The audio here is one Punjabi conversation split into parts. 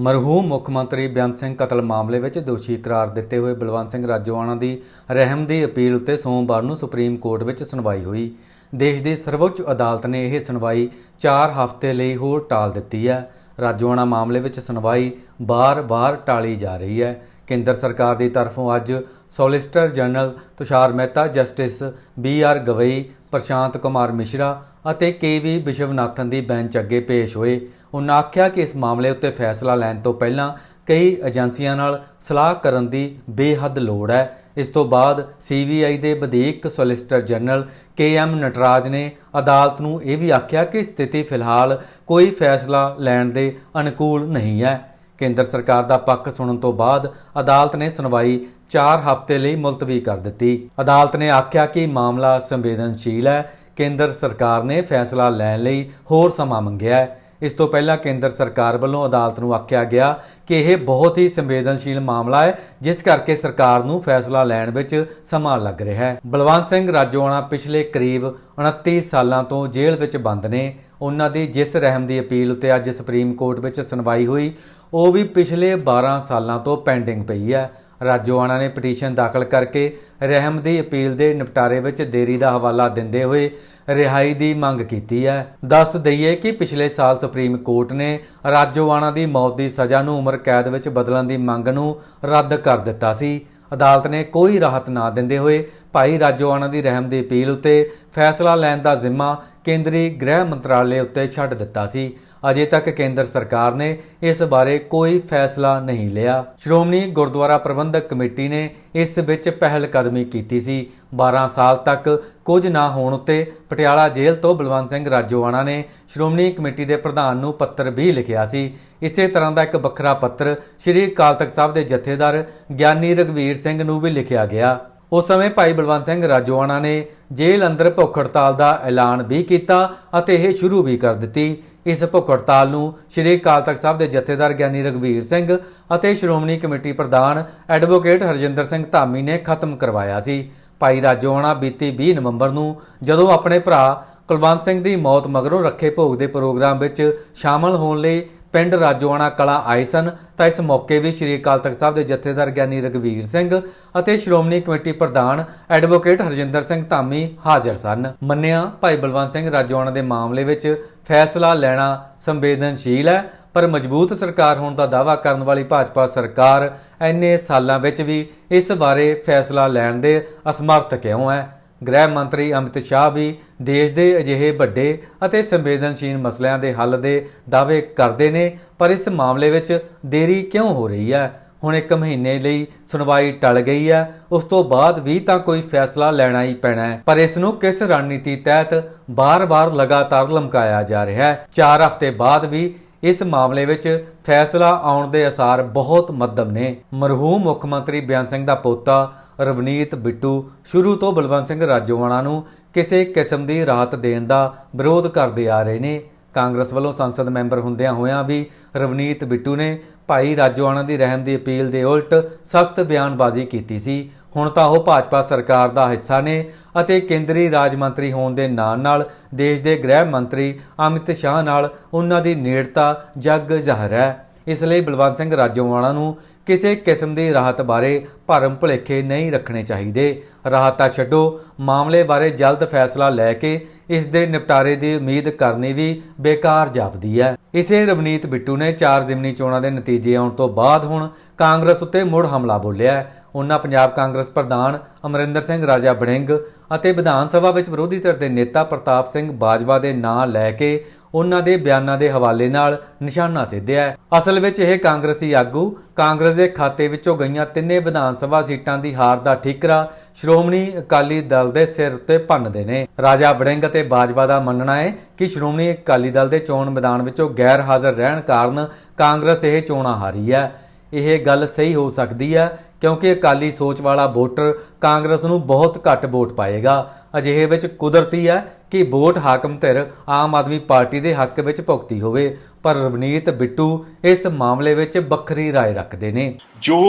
ਮਰਹੂਮ ਮੁੱਖ ਮੰਤਰੀ ਬੇਅੰਤ ਸਿੰਘ ਕਤਲ ਮਾਮਲੇ ਵਿੱਚ ਦੋਸ਼ੀ ਕਰਾਰ ਦਿੱਤੇ ਹੋਏ ਬਲਵੰਤ ਸਿੰਘ ਰਾਜੋਆਣਾ ਦੀ ਰਹਿਮ ਦੀ ਅਪੀਲ ਉੱਤੇ ਸੋਮਵਾਰ ਨੂੰ ਸੁਪਰੀਮ ਕੋਰਟ ਵਿੱਚ ਸੁਣਵਾਈ ਹੋਈ। ਦੇਸ਼ ਦੀ ਸਰਵਉੱਚ ਅਦਾਲਤ ਨੇ ਇਹ ਸੁਣਵਾਈ 4 ਹਫ਼ਤੇ ਲਈ ਹੋਰ ਟਾਲ ਦਿੱਤੀ ਹੈ। ਰਾਜੋਆਣਾ ਮਾਮਲੇ ਵਿੱਚ ਸੁਣਵਾਈ ਬਾਰ-ਬਾਰ ਟਾਲੀ ਜਾ ਰਹੀ ਹੈ। ਕੇਂਦਰ ਸਰਕਾਰ ਦੀ ਤਰਫੋਂ ਅੱਜ solicitor general Tushar Mehta, justice B R Gavai, Prashant Kumar Mishra ਅਤੇ ਕੇ ਵੀ ਵਿਸ਼ਵਨਾਥਨ ਦੀ ਬੈਂਚ ਅੱਗੇ ਪੇਸ਼ ਹੋਏ। ਉਹਨਾਂ ਆਖਿਆ ਕਿ ਇਸ ਮਾਮਲੇ ਉੱਤੇ ਫੈਸਲਾ ਲੈਣ ਤੋਂ ਪਹਿਲਾਂ ਕਈ ਏਜੰਸੀਆਂ ਨਾਲ ਸਲਾਹ ਕਰਨ ਦੀ ਬੇਹੱਦ ਲੋੜ ਹੈ। ਇਸ ਤੋਂ ਬਾਅਦ ਸੀਬੀਆਈ ਦੇ ਵਧੀਕ solicitor general K M Nataraj ਨੇ ਅਦਾਲਤ ਨੂੰ ਇਹ ਵੀ ਆਖਿਆ ਕਿ ਸਥਿਤੀ ਫਿਲਹਾਲ ਕੋਈ ਫੈਸਲਾ ਲੈਣ ਦੇ ਅਨੁਕੂਲ ਨਹੀਂ ਹੈ। ਕੇਂਦਰ ਸਰਕਾਰ ਦਾ ਪੱਖ ਸੁਣਨ ਤੋਂ ਬਾਅਦ ਅਦਾਲਤ ਨੇ ਸੁਣਵਾਈ 4 ਹਫ਼ਤੇ ਲਈ ਮੁਲਤਵੀ ਕਰ ਦਿੱਤੀ। ਅਦਾਲਤ ਨੇ ਆਖਿਆ ਕਿ ਮਾਮਲਾ ਸੰਵੇਦਨਸ਼ੀਲ ਹੈ। ਕੇਂਦਰ ਸਰਕਾਰ ਨੇ ਫੈਸਲਾ ਲੈਣ ਲਈ ਹੋਰ ਸਮਾਂ ਮੰਗਿਆ ਹੈ। ਇਸ ਤੋਂ ਪਹਿਲਾਂ ਕੇਂਦਰ ਸਰਕਾਰ ਵੱਲੋਂ ਅਦਾਲਤ ਨੂੰ ਆਖਿਆ ਗਿਆ ਕਿ ਇਹ ਬਹੁਤ ਹੀ ਸੰਵੇਦਨਸ਼ੀਲ ਮਾਮਲਾ ਹੈ, ਜਿਸ ਕਰਕੇ ਸਰਕਾਰ ਨੂੰ ਫੈਸਲਾ ਲੈਣ ਵਿੱਚ ਸਮਾਂ ਲੱਗ ਰਿਹਾ ਹੈ। ਬਲਵੰਤ ਸਿੰਘ ਰਾਜੋਆਣਾ ਪਿਛਲੇ ਕਰੀਬ 29 ਸਾਲਾਂ ਤੋਂ ਜੇਲ੍ਹ ਵਿੱਚ ਬੰਦ ਨੇ। ਉਹਨਾਂ ਦੀ ਜਿਸ ਰਹਿਮ ਦੀ ਅਪੀਲ ਉੱਤੇ ਅੱਜ ਸੁਪਰੀਮ ਕੋਰਟ ਵਿੱਚ ਸੁਣਵਾਈ ਹੋਈ, ਉਹ ਵੀ ਪਿਛਲੇ 12 ਸਾਲਾਂ ਤੋਂ ਪੈਂਡਿੰਗ ਪਈ ਹੈ। ਰਾਜੋਆਣਾ ਨੇ ਪਟੀਸ਼ਨ ਦਾਖਲ ਕਰਕੇ ਰਹਿਮ ਦੀ ਅਪੀਲ ਦੇ ਨਿਪਟਾਰੇ ਵਿੱਚ ਦੇਰੀ ਦਾ ਹਵਾਲਾ ਦਿੰਦੇ ਹੋਏ ਰਿਹਾਈ ਦੀ ਮੰਗ ਕੀਤੀ ਹੈ। ਦੱਸ ਦਈਏ ਕਿ ਪਿਛਲੇ ਸਾਲ ਸੁਪਰੀਮ ਕੋਰਟ ਨੇ ਰਾਜੋਆਣਾ ਦੀ ਮੌਤ ਦੀ ਸਜ਼ਾ ਨੂੰ ਉਮਰ ਕੈਦ ਵਿੱਚ ਬਦਲਣ ਦੀ ਮੰਗ ਨੂੰ ਰੱਦ ਕਰ ਦਿੱਤਾ ਸੀ। ਅਦਾਲਤ ਨੇ ਕੋਈ ਰਾਹਤ ਨਾ ਦਿੰਦੇ ਹੋਏ ਭਾਈ ਰਾਜੋਆਣਾ ਦੀ ਰਹਿਮ ਦੀ ਅਪੀਲ ਉੱਤੇ ਫੈਸਲਾ ਲੈਣ ਦਾ ਜ਼ਿੰਮਾ ਕੇਂਦਰੀ ਗ੍ਰਹਿ ਮੰਤਰਾਲੇ ਉੱਤੇ ਛੱਡ ਦਿੱਤਾ ਸੀ। ਅਜੇ ਤੱਕ ਕੇਂਦਰ ਸਰਕਾਰ ਨੇ ਇਸ ਬਾਰੇ ਕੋਈ ਫੈਸਲਾ ਨਹੀਂ ਲਿਆ। ਸ਼੍ਰੋਮਣੀ ਗੁਰਦੁਆਰਾ ਪ੍ਰਬੰਧਕ ਕਮੇਟੀ ਨੇ ਇਸ ਵਿੱਚ ਪਹਿਲ ਕਦਮੀ ਕੀਤੀ ਸੀ। 12 ਸਾਲ ਤੱਕ ਕੁਝ ਨਾ ਹੋਣ ਉੱਤੇ ਪਟਿਆਲਾ ਜੇਲ੍ਹ ਤੋਂ ਬਲਵੰਤ ਸਿੰਘ ਰਾਜੋਆਣਾ ਨੇ ਸ਼੍ਰੋਮਣੀ ਕਮੇਟੀ ਦੇ ਪ੍ਰਧਾਨ ਨੂੰ ਪੱਤਰ ਵੀ ਲਿਖਿਆ ਸੀ। ਇਸੇ ਤਰ੍ਹਾਂ ਦਾ ਇੱਕ ਵੱਖਰਾ ਪੱਤਰ ਸ੍ਰੀ ਅਕਾਲ ਤਖਤ ਸਾਹਿਬ ਦੇ ਜਥੇਦਾਰ ਗਿਆਨੀ ਰਗਵੀਰ ਸਿੰਘ ਨੂੰ ਵੀ ਲਿਖਿਆ ਗਿਆ। ਉਸ ਸਮੇਂ ਭਾਈ ਬਲਵੰਤ ਸਿੰਘ ਰਾਜੋਆਣਾ ਨੇ ਜੇਲ੍ਹ ਅੰਦਰ ਭੁੱਖ ਹੜਤਾਲ ਦਾ ਐਲਾਨ ਵੀ ਕੀਤਾ ਅਤੇ ਇਹ ਸ਼ੁਰੂ ਵੀ ਕਰ ਦਿੱਤੀ। ਇਸ ਭੁੱਖ ਹੜਤਾਲ ਨੂੰ ਸ਼੍ਰੀ ਅਕਾਲ ਤਖਤ ਸਾਹਿਬ ਦੇ ਜਥੇਦਾਰ ਗਿਆਨੀ ਰਗਵੀਰ ਸਿੰਘ ਅਤੇ ਸ਼੍ਰੋਮਣੀ ਕਮੇਟੀ ਪ੍ਰਧਾਨ ਐਡਵੋਕੇਟ ਹਰਜਿੰਦਰ ਸਿੰਘ ਧਾਮੀ ਨੇ ਖਤਮ ਕਰਵਾਇਆ ਸੀ। ਭਾਈ ਰਾਜੋਆਣਾ ਬੀਤੀ 20 ਨਵੰਬਰ ਨੂੰ ਜਦੋਂ ਆਪਣੇ ਭਰਾ ਕੁਲਵੰਤ ਸਿੰਘ ਦੀ ਮੌਤ ਮਗਰੋਂ ਰੱਖੇ ਭੋਗ ਦੇ ਪ੍ਰੋਗਰਾਮ ਵਿੱਚ ਸ਼ਾਮਲ ਹੋਣ ਲਈ ਪਿੰਡ ਰਾਜੋਆਣਾ ਕਲਾ ਆਏ ਸਨ, ਤਾਂ ਇਸ ਮੌਕੇ ਵੀ ਸ਼੍ਰੀ ਅਕਾਲ ਤਖਤ ਸਾਹਿਬ ਦੇ ਜਥੇਦਾਰ ਗਿਆਨੀ ਰਗਵੀਰ ਸਿੰਘ ਅਤੇ ਸ਼੍ਰੋਮਣੀ ਕਮੇਟੀ ਪ੍ਰਧਾਨ ਐਡਵੋਕੇਟ ਹਰਜਿੰਦਰ ਸਿੰਘ ਧਾਮੀ ਹਾਜ਼ਰ ਸਨ। ਮੰਨਿਆ, ਭਾਈ ਬਲਵੰਤ ਸਿੰਘ ਰਾਜੋਆਣਾ ਦੇ ਮਾਮਲੇ ਵਿੱਚ ਫੈਸਲਾ ਲੈਣਾ ਸੰਵੇਦਨਸ਼ੀਲ ਹੈ, ਪਰ ਮਜ਼ਬੂਤ ਸਰਕਾਰ ਹੋਣ ਦਾ ਦਾਅਵਾ ਕਰਨ ਵਾਲੀ ਭਾਜਪਾ ਸਰਕਾਰ ਇੰਨੇ ਸਾਲਾਂ ਵਿੱਚ ਵੀ ਇਸ ਬਾਰੇ ਫੈਸਲਾ ਲੈਣ ਦੇ ਅਸਮਰਥ ਕਿਉਂ ਹੈ? ਗ੍ਰਹਿ ਮੰਤਰੀ ਅਮਿਤ ਸ਼ਾਹ ਵੀ ਦੇਸ਼ ਦੇ ਅਜਿਹੇ ਵੱਡੇ ਅਤੇ ਸੰਵੇਦਨਸ਼ੀਲ ਮਸਲਿਆਂ ਦੇ ਹੱਲ ਦੇ ਦਾਅਵੇ ਕਰਦੇ ਨੇ, ਪਰ ਇਸ ਮਾਮਲੇ ਵਿੱਚ ਦੇਰੀ ਕਿਉਂ ਹੋ ਰਹੀ ਹੈ? ਹੁਣ ਇੱਕ ਮਹੀਨੇ ਲਈ ਸੁਣਵਾਈ ਟਲ ਗਈ ਹੈ, ਉਸ ਤੋਂ ਬਾਅਦ ਵੀ ਤਾਂ ਕੋਈ ਫੈਸਲਾ ਲੈਣਾ ਹੀ ਪੈਣਾ ਹੈ। ਪਰ ਇਸ ਨੂੰ ਕਿਸ ਰਣਨੀਤੀ ਤਹਿਤ ਬਾਰ-ਬਾਰ ਲਗਾਤਾਰ ਲਮਕਾਇਆ ਜਾ ਰਿਹਾ ਹੈ? 4 ਹਫ਼ਤੇ ਬਾਅਦ ਵੀ ਇਸ ਮਾਮਲੇ ਵਿੱਚ ਫੈਸਲਾ ਆਉਣ ਦੇ ਅਸਾਰ ਬਹੁਤ ਮੱਧਮ ਨੇ। ਮਰਹੂਮ ਮੁੱਖ ਮੰਤਰੀ ਬਿਆਨ ਸਿੰਘ ਦਾ ਪੋਤਾ ਰਵਨੀਤ ਬਿੱਟੂ ਸ਼ੁਰੂ ਤੋਂ ਬਲਵੰਤ ਸਿੰਘ ਰਾਜੋਆਣਾ ਨੂੰ ਕਿਸੇ ਕਿਸਮ ਦੀ ਰਾਹਤ ਦੇਣ ਦਾ ਵਿਰੋਧ ਕਰਦੇ ਆ ਰਹੇ ਨੇ। ਕਾਂਗਰਸ ਵੱਲੋਂ ਸੰਸਦ ਮੈਂਬਰ ਹੁੰਦਿਆਂ ਹੋਇਆਂ ਵੀ ਰਵਨੀਤ ਬਿੱਟੂ ਨੇ ਭਾਈ ਰਾਜੋਆਣਾ ਦੀ ਰਹਿਮ ਦੀ ਅਪੀਲ ਦੇ ਉਲਟ ਸਖਤ ਬਿਆਨਬਾਜ਼ੀ ਕੀਤੀ ਸੀ। ਹੁਣ ਤਾਂ ਉਹ ਭਾਜਪਾ ਸਰਕਾਰ ਦਾ ਹਿੱਸਾ ਨੇ ਅਤੇ ਕੇਂਦਰੀ ਰਾਜ ਮੰਤਰੀ ਹੋਣ ਦੇ ਨਾਲ-ਨਾਲ ਦੇਸ਼ ਦੇ ਗ੍ਰਹਿ ਮੰਤਰੀ ਅਮਿਤ ਸ਼ਾਹ ਨਾਲ ਉਹਨਾਂ ਦੀ ਨੇੜਤਾ ਜੱਗ ਜ਼ਾਹਰ ਹੈ। ਇਸ ਲਈ ਬਲਵੰਤ ਸਿੰਘ ਰਾਜੋਆਣਾ ਨੂੰ ਕਿਸੇ ਕਿਸਮ ਦੀ ਰਾਹਤ ਬਾਰੇ ਭਰਮ ਭੁਲੇਖੇ ਨਹੀਂ ਰੱਖਣੇ ਚਾਹੀਦੇ। ਰਾਹਤ ਤਾਂ ਛੱਡੋ, ਮਾਮਲੇ ਬਾਰੇ ਜਲਦ ਫੈਸਲਾ ਲੈ ਕੇ ਇਸ ਦੇ ਨਿਪਟਾਰੇ ਦੀ ਉਮੀਦ ਕਰਨੀ ਵੀ ਬੇਕਾਰ ਜਾਪਦੀ ਹੈ। ਇਸੇ ਰਵਨੀਤ ਬਿੱਟੂ ਨੇ ਚਾਰ ਜ਼ਿਮਨੀ ਚੋਣਾਂ ਦੇ ਨਤੀਜੇ ਆਉਣ ਤੋਂ ਬਾਅਦ ਹੁਣ ਕਾਂਗਰਸ ਉੱਤੇ ਮੁੜ ਹਮਲਾ ਬੋਲਿਆ ਉਹਨਾਂ ਪੰਜਾਬ ਕਾਂਗਰਸ ਪ੍ਰਧਾਨ ਅਮਰਿੰਦਰ ਸਿੰਘ, ਰਾਜਾ ਬੜਿੰਗ ਅਤੇ ਵਿਧਾਨ ਸਭਾ ਵਿੱਚ ਵਿਰੋਧੀ ਧਿਰ ਦੇ ਨੇਤਾ ਪ੍ਰਤਾਪ ਸਿੰਘ ਬਾਜਵਾ ਦੇ ਨਾਂ ਲੈ ਕੇ ਉਹਨਾਂ ਦੇ ਬਿਆਨਾਂ ਦੇ ਹਵਾਲੇ ਨਾਲ ਨਿਸ਼ਾਨਾ ਸਿੱਧਿਆ ਹੈ। ਅਸਲ ਵਿੱਚ ਇਹ ਕਾਂਗਰਸੀ ਆਗੂ ਕਾਂਗਰਸ ਦੇ ਖਾਤੇ ਵਿੱਚੋਂ ਗਈਆਂ ਤਿੰਨੇ ਵਿਧਾਨ ਸਭਾ ਸੀਟਾਂ ਦੀ ਹਾਰ ਦਾ ਠੀਕਰਾ ਸ਼੍ਰੋਮਣੀ ਅਕਾਲੀ ਦਲ ਦੇ ਸਿਰ ਉੱਤੇ ਭੰਨਦੇ ਨੇ। ਰਾਜਾ ਵੜਿੰਗ ਅਤੇ ਬਾਜਵਾ ਦਾ ਮੰਨਣਾ ਹੈ ਕਿ ਸ਼੍ਰੋਮਣੀ ਅਕਾਲੀ ਦਲ ਦੇ ਚੋਣ ਮੈਦਾਨ ਵਿੱਚੋਂ ਗੈਰ ਹਾਜ਼ਰ ਰਹਿਣ ਕਾਰਨ ਕਾਂਗਰਸ ਇਹ ਚੋਣਾਂ ਹਾਰੀ ਹੈ। ਇਹ ਗੱਲ ਸਹੀ ਹੋ ਸਕਦੀ ਹੈ ਕਿਉਂਕਿ ਅਕਾਲੀ ਸੋਚ ਵਾਲਾ ਵੋਟਰ ਕਾਂਗਰਸ ਨੂੰ ਬਹੁਤ ਘੱਟ ਵੋਟ ਪਾਏਗਾ। ਅਜਿਹੇ ਵਿੱਚ ਕੁਦਰਤੀ ਹੈ ਕਿ ਵੋਟ ਹਾਕਮ ਧਿਰ ਆਮ ਆਦਮੀ ਪਾਰਟੀ ਦੇ ਹੱਕ ਵਿੱਚ ਭੁਗਤੀ ਹੋਵੇ ਪਰ ਰਵਨੀਤ ਬਿੱਟੂ ਇਸ ਮਾਮਲੇ ਵਿੱਚ ਵੱਖਰੀ رائے ਰੱਖਦੇ ਨੇ ਜੋ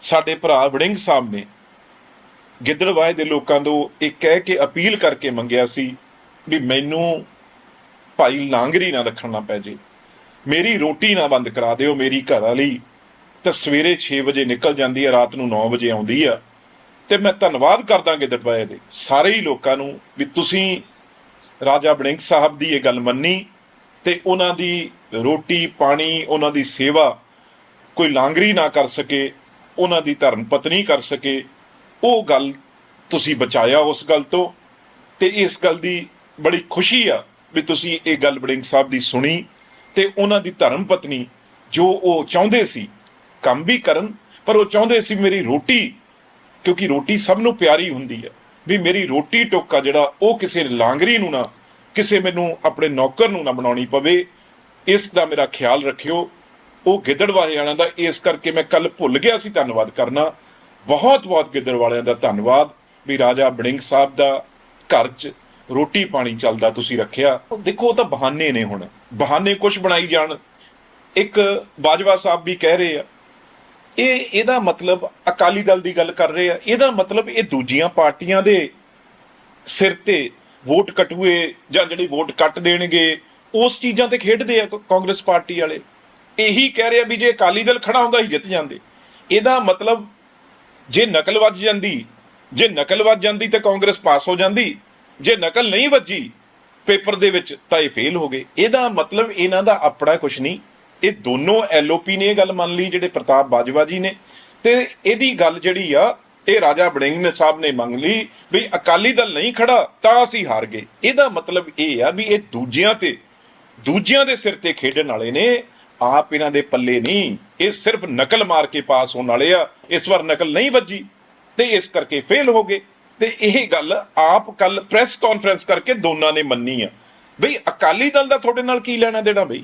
ਸਾਡੇ ਭਰਾ ਵੜਿੰਗ ਸਾਹਿਬ ਨੇ ਗਿੱਦੜਵਾਏ ਦੇ ਲੋਕਾਂ ਤੋਂ ਇਹ ਕਹਿ ਕੇ ਅਪੀਲ ਕਰਕੇ ਮੰਗਿਆ ਸੀ ਵੀ ਮੈਨੂੰ ਭਾਈ ਲਾਂਗਰੀ ਨਾ ਰੱਖਣ ਨਾ ਪੈ ਜੇ ਮੇਰੀ ਰੋਟੀ ਨਾ ਬੰਦ ਕਰਾ ਦਿਓ ਮੇਰੀ ਘਰ ਵਾਲੀ ਤਾਂ ਸਵੇਰੇ 6 ਵਜੇ ਨਿਕਲ ਜਾਂਦੀ ਹੈ ਰਾਤ ਨੂੰ 9 ਵਜੇ ਆਉਂਦੀ ਆ ਤੇ ਮੈਂ ਧੰਨਵਾਦ ਕਰਦਾ ਗਿੱਦੜਬਾਏ ਦੇ। ਸਾਰੇ ਹੀ ਲੋਕਾਂ ਨੂੰ ਵੀ ਤੁਸੀਂ ਰਾਜਾ ਬੜਿੰਗ ਸਾਹਿਬ ਦੀ ਇਹ ਗੱਲ ਮੰਨੀ ਤੇ ਉਹਨਾਂ ਦੀ ਰੋਟੀ, ਪਾਣੀ, ਉਹਨਾਂ ਦੀ ਸੇਵਾ ਕੋਈ ਲਾਂਗਰੀ ਨਾ ਕਰ ਸਕੇ, ਉਹਨਾਂ ਦੀ ਧਰਮ ਪਤਨੀ ਕਰ ਸਕੇ, ਉਹ ਗੱਲ ਤੁਸੀਂ ਬਚਾਇਆ ਉਸ ਗੱਲ ਤੋਂ ਤੇ ਇਸ ਗੱਲ ਦੀ ਬੜੀ ਖੁਸ਼ੀ ਆ ਵੀ ਤੁਸੀਂ ਇਹ ਗੱਲ ਬੜਿੰਗ ਸਾਹਿਬ ਦੀ ਸੁਣੀ ਤੇ ਉਹਨਾਂ ਦੀ ਧਰਮ ਪਤਨੀ ਜੋ ਉਹ ਚਾਹੁੰਦੇ ਸੀ ਕੰਮ ਵੀ ਕਰਨ, ਪਰ ਉਹ ਚਾਹੁੰਦੇ ਸੀ ਮੇਰੀ ਰੋਟੀ ਕਿਉਂਕਿ ਰੋਟੀ ਸਭ ਨੂੰ ਪਿਆਰੀ ਹੁੰਦੀ ਹੈ। ਵੀ ਮੇਰੀ ਰੋਟੀ ਟੋਕਾ ਜਿਹੜਾ, ਉਹ ਕਿਸੇ ਲਾਂਗਰੀ ਨੂੰ ਨਾ, ਕਿਸੇ ਮੈਨੂੰ ਆਪਣੇ ਨੌਕਰ ਨੂੰ ਨਾ ਬਣਾਉਣੀ ਪਵੇ, ਇਸ ਦਾ ਮੇਰਾ ਖਿਆਲ ਰੱਖਿਓ। ਉਹ ਗਿੱਦੜ ਵਾਲਿਆਂ ਦਾ, ਇਸ ਕਰਕੇ ਮੈਂ ਕੱਲ ਭੁੱਲ ਗਿਆ ਸੀ ਧੰਨਵਾਦ ਕਰਨਾ। ਬਹੁਤ ਬਹੁਤ ਗਿੱਦੜ ਵਾਲਿਆਂ ਦਾ ਧੰਨਵਾਦ। ਵੀ ਰਾਜਾ ਬੜਿੰਗ ਸਾਹਿਬ ਦਾ ਘਰ 'ਚ ਰੋਟੀ ਪਾਣੀ ਚੱਲਦਾ ਤੁਸੀਂ ਰੱਖਿਆ। ਦੇਖੋ, ਉਹ ਤਾਂ ਬਹਾਨੇ ਨੇ ਹੁਣ। ਬਹਾਨੇ ਕੁਝ ਬਣਾਈ ਜਾਣ। ਇੱਕ ਬਾਜਵਾ ਸਾਹਿਬ ਵੀ ਕਹਿ ਰਹੇ ਆ ਇਹ ਇਹਦਾ ਮਤਲਬ ਅਕਾਲੀ ਦਲ ਦੀ ਗੱਲ ਕਰ ਰਹੇ ਆ। ਇਹਦਾ ਮਤਲਬ ਇਹ ਦੂਜੀਆਂ ਪਾਰਟੀਆਂ ਦੇ ਸਿਰ ਤੇ ਵੋਟ ਕਟੂਏ ਜਾਂ ਜਿਹੜੀ ਵੋਟ ਕੱਟ ਦੇਣਗੇ, ਉਸ ਚੀਜ਼ਾਂ ਤੇ ਖੇਡਦੇ ਆ ਕਾਂਗਰਸ ਪਾਰਟੀ ਵਾਲੇ। ਇਹੀ ਕਹਿ ਰਹੇ ਆ ਵੀ ਜੇ ਅਕਾਲੀ ਦਲ ਖੜਾ ਹੁੰਦਾ ਹੀ ਜਿੱਤ ਜਾਂਦੇ। ਇਹਦਾ ਮਤਲਬ ਜੇ ਨਕਲ ਵੱਜ ਜਾਂਦੀ, ਜੇ ਨਕਲ ਵੱਜ ਜਾਂਦੀ ਤਾਂ ਕਾਂਗਰਸ ਪਾਸ ਹੋ ਜਾਂਦੀ, ਜੇ ਨਕਲ ਨਹੀਂ ਵੱਜੀ ਪੇਪਰ ਦੇ ਵਿੱਚ ਤਾਂ ਇਹ ਫੇਲ ਹੋ ਗਏ। ਇਹਦਾ ਮਤਲਬ ਇਹਨਾਂ ਦਾ ਆਪਣਾ ਕੁਝ ਨਹੀਂ। ਇਹ ਦੋਨੋਂ ਐਲਓਪੀ ਨੇ ਇਹ ਗੱਲ ਮੰਨ ਲਈ, ਜਿਹੜੇ ਪ੍ਰਤਾਪ ਬਾਜਵਾ ਜੀ ਨੇ। ਤੇ ਇਹਦੀ ਗੱਲ ਜਿਹੜੀ ਆ, ਇਹ ਰਾਜਾ ਬੜਿੰਗ ਨੇ ਸਾਹਿਬ ਨੇ ਮੰਗ ਲਈ ਵੀ ਅਕਾਲੀ ਦਲ ਨਹੀਂ ਖੜਾ, ਤਾਂ ਅਸੀਂ ਹਾਰ ਗਏ। ਇਹਦਾ ਮਤਲਬ ਇਹ ਆ ਵੀ ਇਹ ਦੂਜਿਆਂ ਤੇ, ਦੂਜਿਆਂ ਦੇ ਸਿਰ ਤੇ ਖੇਡਣ ਵਾਲੇ ਨੇ, ਆਪ ਇਹਨਾਂ ਦੇ ਪੱਲੇ ਨਹੀਂ। ਇਹ ਸਿਰਫ ਨਕਲ ਮਾਰ ਕੇ ਪਾਸ ਹੋਣ ਵਾਲੇ ਆ, ਇਸ ਵਾਰ ਨਕਲ ਨਹੀਂ ਵੱਜੀ, ਤੇ ਇਸ ਕਰਕੇ ਫੇਲ ਹੋ ਗਏ। ਤੇ ਇਹ ਗੱਲ ਆਪ ਕੱਲ ਪ੍ਰੈਸ ਕਾਨਫਰੰਸ ਕਰਕੇ ਦੋਨਾਂ ਨੇ ਮੰਨੀ ਆ। ਬਈ ਅਕਾਲੀ ਦਲ ਦਾ ਤੁਹਾਡੇ ਨਾਲ ਕੀ ਲੈਣਾ ਦੇਣਾ ਬਈ?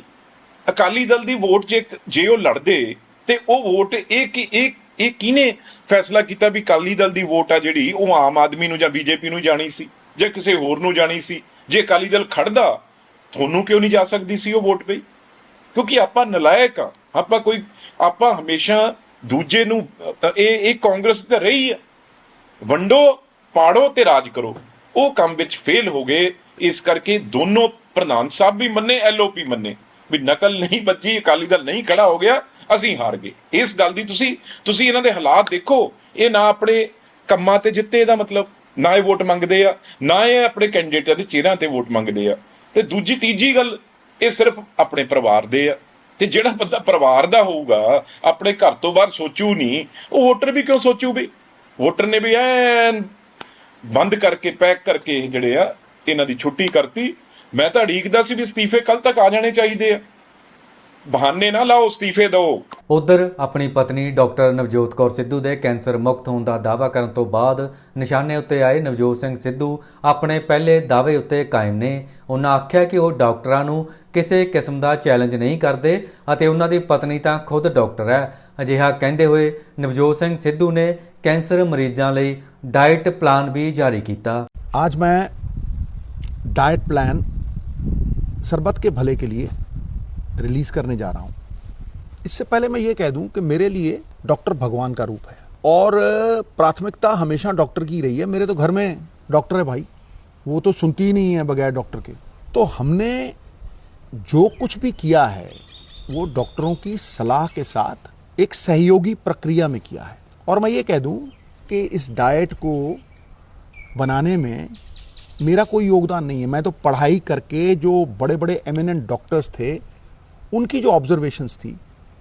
ਅਕਾਲੀ ਦਲ ਦੀ ਵੋਟ ਜੇ ਜੇ ਉਹ ਲੜਦੇ ਤੇ ਉਹ ਵੋਟ ਇਹ ਕਿ ਇਹ ਇਹ ਕਿਹਨੇ ਫੈਸਲਾ ਕੀਤਾ ਵੀ ਅਕਾਲੀ ਦਲ ਦੀ ਵੋਟ ਆ ਜਿਹੜੀ ਉਹ ਆਮ ਆਦਮੀ ਨੂੰ ਜਾਂ ਬੀਜੇਪੀ ਨੂੰ ਜਾਣੀ ਸੀ ਜਾਂ ਕਿਸੇ ਹੋਰ ਨੂੰ ਜਾਣੀ ਸੀ? ਜੇ ਅਕਾਲੀ ਦਲ ਖੜਦਾ, ਤੁਹਾਨੂੰ ਕਿਉਂ ਨਹੀਂ ਜਾ ਸਕਦੀ ਸੀ ਉਹ ਵੋਟ ਪਈ? ਕਿਉਂਕਿ ਆਪਾਂ ਨਲਾਇਕ ਆ। ਆਪਾਂ ਕੋਈ ਆਪਾਂ ਹਮੇਸ਼ਾ ਦੂਜੇ ਨੂੰ ਇਹ ਇਹ ਕਾਂਗਰਸ ਤਾਂ ਰਹੀ ਆ। ਵੰਡੋ, ਪਾੜੋ ਤੇ ਰਾਜ ਕਰੋ। ਉਹ ਕੰਮ ਵਿੱਚ ਫੇਲ ਹੋ ਗਏ। ਇਸ ਕਰਕੇ ਦੋਨੋਂ ਪ੍ਰਧਾਨ ਸਾਹਿਬ ਵੀ ਮੰਨੇ ਐਲਓਪੀ ਮੰਨੇ। ਵੀ ਨਕਲ ਨਹੀਂ ਬੱਜੀ, ਅਕਾਲੀ ਦਲ ਨਹੀਂ ਖੜਾ ਹੋ ਗਿਆ, ਅਸੀਂ ਹਾਰ ਗਏ। ਇਸ ਗੱਲ ਦੀ ਤੁਸੀਂ ਤੁਸੀਂ ਇਹਨਾਂ ਦੇ ਹਾਲਾਤ ਦੇਖੋ, ਇਹ ਨਾ ਆਪਣੇ ਕੰਮਾਂ ਤੇ ਜਿੱਤੇ ਇਹਦਾ ਮਤਲਬ, ਨਾ ਇਹ ਵੋਟ ਮੰਗਦੇ ਆ, ਨਾ ਇਹ ਆਪਣੇ ਕੈਂਡੀਡੇਟਾਂ ਦੇ ਚਿਹਰਿਆਂ ਤੇ ਵੋਟ ਮੰਗਦੇ ਆ। ਤੇ ਦੂਜੀ, ਤੀਜੀ ਗੱਲ, ਇਹ ਸਿਰਫ ਆਪਣੇ ਪਰਿਵਾਰ ਦੇ ਆ। ਤੇ ਜਿਹੜਾ ਬੰਦਾ ਪਰਿਵਾਰ ਦਾ ਹੋਊਗਾ, ਆਪਣੇ ਘਰ ਤੋਂ ਬਾਹਰ ਸੋਚੂ ਨਹੀਂ, ਉਹ ਵੋਟਰ ਵੀ ਕਿਉਂ ਸੋਚੂ ਵੀ? ਵੋਟਰ ਨੇ ਵੀ ਐ ਬੰਦ ਕਰਕੇ, ਪੈਕ ਕਰਕੇ ਜਿਹੜੇ ਆ, ਇਹਨਾਂ ਦੀ ਛੁੱਟੀ ਕਰਤੀ ਮੈਂ ਤਾਂ ਢੀਕਦਾ ਸੀ ਵੀ ਅਸਤੀਫੇ ਕੱਲ ਤੱਕ ਆ ਜਾਣੇ ਚਾਹੀਦੇ ਆ। ਬਹਾਨੇ ਨਾ ਲਾਓ ਅਸਤੀਫੇ ਦਿਓ। ਉਧਰ ਆਪਣੀ ਪਤਨੀ ਡਾਕਟਰ ਨਵਜੋਤ ਕੌਰ ਸਿੱਧੂ ਦੇ ਕੈਂਸਰ ਮੁਕਤ ਹੋਣ ਦਾ ਦਾਅਵਾ ਕਰਨ ਤੋਂ ਬਾਅਦ ਨਿਸ਼ਾਨੇ ਉੱਤੇ ਆਏ ਨਵਜੋਤ ਸਿੰਘ ਸਿੱਧੂ ਆਪਣੇ ਪਹਿਲੇ ਦਾਅਵੇ ਉੱਤੇ ਕਾਇਮ ਨੇ। ਉਹਨਾਂ ਆਖਿਆ ਕਿ ਉਹ ਡਾਕਟਰਾਂ ਨੂੰ ਕਿਸੇ ਕਿਸਮ ਦਾ ਚੈਲੰਜ ਨਹੀਂ ਕਰਦੇ ਅਤੇ ਉਹਨਾਂ ਦੀ ਪਤਨੀ ਤਾਂ ਖੁਦ ਡਾਕਟਰ ਹੈ। ਅਜਿਹਾ ਕਹਿੰਦੇ ਹੋਏ ਨਵਜੋਤ ਸਿੰਘ ਸਿੱਧੂ ਨੇ ਕੈਂਸਰ ਮਰੀਜ਼ਾਂ ਲਈ ਡਾਈਟ ਪਲਾਨ ਵੀ ਜਾਰੀ ਕੀਤਾ। ਅੱਜ ਮੈਂ ਡਾਈਟ ਪਲਾਨ सरबत के भले के लिए रिलीज़ करने जा रहा हूँ। इससे पहले मैं ये कह दूँ कि मेरे लिए डॉक्टर भगवान का रूप है। और प्राथमिकता हमेशा डॉक्टर की रही है। मेरे तो घर में डॉक्टर है भाई। वो तो सुनती ही नहीं है बगैर डॉक्टर के। तो हमने जो कुछ भी किया है, वो डॉक्टरों की सलाह के साथ एक सहयोगी प्रक्रिया में किया है। और मैं ये कह दूँ कि इस डाइट को बनाने में मेरा कोई योगदान नहीं है। मैं तो पढ़ाई करके जो बड़े बड़े एमिनेंट डॉक्टर्स थे, उनकी जो ऑब्जर्वेशंस थी,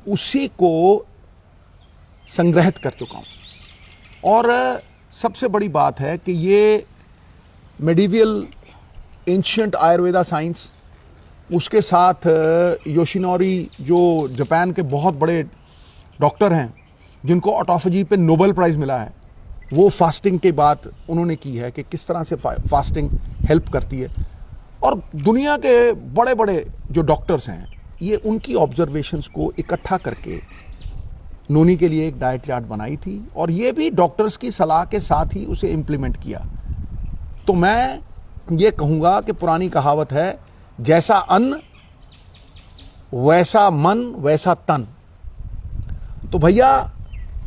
उसी को संग्रहित कर चुका हूँ। और, सबसे बड़ी बात है कि ये मेडिवियल एंशियंट आयुर्वेदा साइंस उसके साथ योशिनोरी जो जापान के बहुत बड़े डॉक्टर हैं, जिनको ऑटोफजी पे नोबेल प्राइज़ मिला है वो फास्टिंग के बाद उन्होंने की है कि किस तरह से फास्टिंग हेल्प करती है। और दुनिया के बड़े बड़े जो डॉक्टर्स हैं, ये उनकी ऑब्जर्वेशंस को इकट्ठा करके नोनी के लिए एक डाइट चार्ट बनाई थी और ये भी डॉक्टर्स की सलाह के साथ ही उसे इम्प्लीमेंट किया। तो मैं ये कहूँगा कि पुरानी कहावत है, जैसा अन्न, वैसा मन, वैसा तन। तो भैया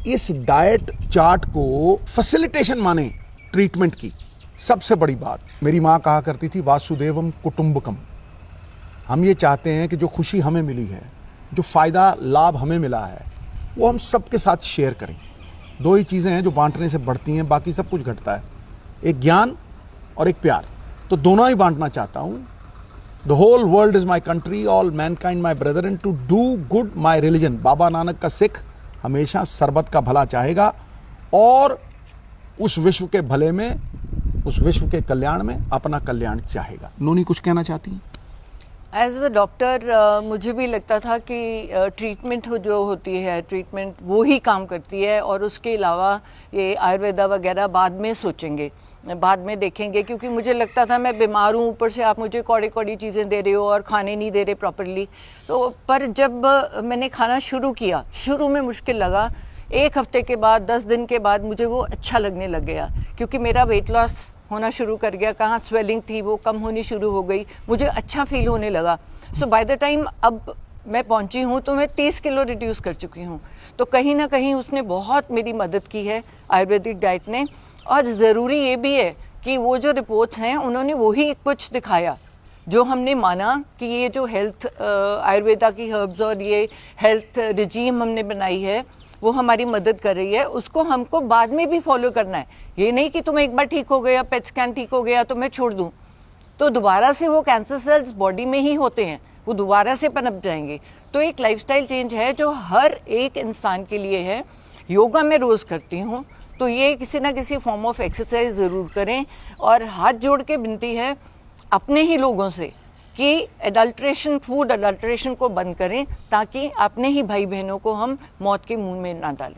इस डाइट चार्ट को फैसिलिटेशन माने ट्रीटमेंट की। सबसे बड़ी बात, मेरी माँ कहा करती थी, वासुदेवम कुटुंबकम। हम ये चाहते हैं कि जो खुशी हमें मिली है, जो फ़ायदा, लाभ हमें मिला है, वो हम सबके साथ शेयर करें। दो ही चीज़ें हैं जो बांटने से बढ़ती हैं, बाकी सब कुछ घटता है। एक ज्ञान और एक प्यार। तो दोनों ही बांटना चाहता हूँ। The whole world is my country all mankind my brother and to do good my religion Baba Nanak का सिख हमेशा शरबत का भला चाहेगा और उस विश्व के भले में, उस विश्व के कल्याण में अपना कल्याण चाहेगा। नोनी, कुछ कहना चाहती हैं? एज अ डॉक्टर मुझे भी लगता था कि ट्रीटमेंट हो, जो होती है ट्रीटमेंट वो ही काम करती है और उसके अलावा ये आयुर्वेदा वगैरह बाद में सोचेंगे। बाद में देखेंगे, क्योंकि मुझे लगता था मैं बीमार हूँ, ऊपर से आप मुझे कौड़ी कौड़ी चीज़ें दे रहे हो और खाने नहीं दे रहे प्रॉपरली तो पर जब मैंने खाना शुरू किया, शुरू में मुश्किल लगा। एक हफ़्ते के बाद, दस दिन के बाद मुझे वो अच्छा लगने लग गया, क्योंकि मेरा वेट लॉस होना शुरू कर गया। कहाँ स्वेलिंग थी, वो कम होनी शुरू हो गई। मुझे अच्छा फील होने लगा। सो बाय द टाइम अब मैं पहुँची हूँ तो मैं 30 किलो रिड्यूस कर चुकी हूँ। तो कहीं ना कहीं उसने बहुत मेरी मदद की है, आयुर्वेदिक डाइट ने। और ज़रूरी ये भी है कि वो जो रिपोर्ट्स हैं, उन्होंने वही कुछ दिखाया, जो हमने माना कि ये जो हेल्थ आयुर्वेदा की हर्ब्स और ये हेल्थ रिजीम हमने बनाई है, वो हमारी मदद कर रही है। उसको हमको बाद में भी फॉलो करना है। ये नहीं कि तुम एक बार ठीक हो गया, पेट स्कैन ठीक हो गया तो मैं छोड़ दूँ। तो दोबारा से वो कैंसर सेल्स बॉडी में ही होते हैं। वो दोबारा से पनप जाएँगे। तो एक लाइफस्टाइल चेंज है जो हर एक इंसान के लिए है। योगा मैं रोज़ करती हूँ तो ये किसी ना किसी फॉर्म ऑफ़ एक्सरसाइज ज़रूर करें। और हाथ जोड़ के विनती है अपने ही लोगों से कि एडल्ट्रेशन फ़ूड एडल्ट्रेशन को बंद करें, ताकि अपने ही भाई बहनों को हम मौत के मुँह में ना डालें।